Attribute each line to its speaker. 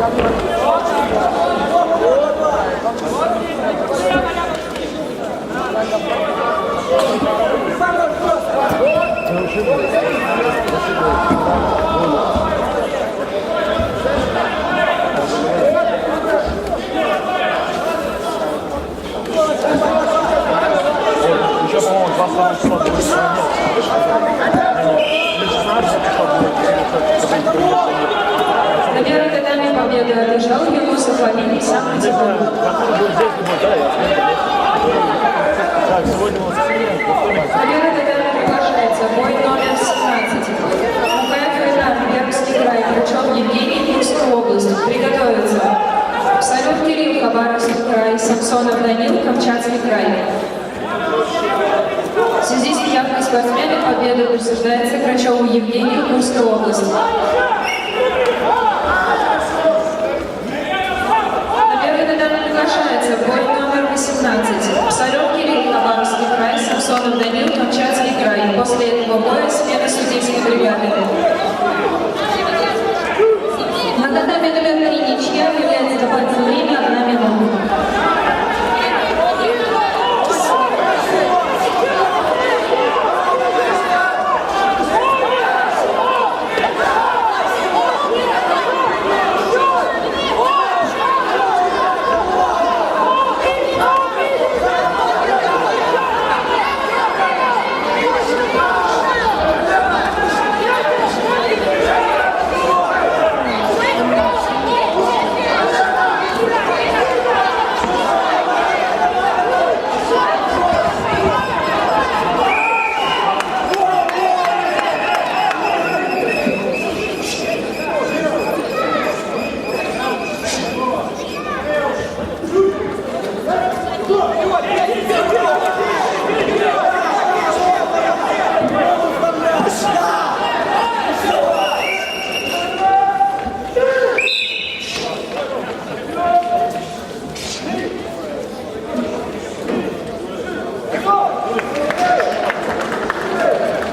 Speaker 1: Еще, по-моему, 22 числа будет я смотрю. Так, сегодня у нас
Speaker 2: На первой татами приглашается бой номер 17. УКФ Ренат, Пермский край, Крючев Евгений, Курская область. Приготовиться. Абсолют Кирилл, Хабаровский край, Самсонов Данил, Камчатский край. В связи с явкой спортсмена победу присуждается Крачеву Евгению, Курская область. Приглашается бой номер 18. Абсолют Кирилл, Хабаровский край, Самсонов Данил, Камчатский край. После этого боя смена судейской бригады.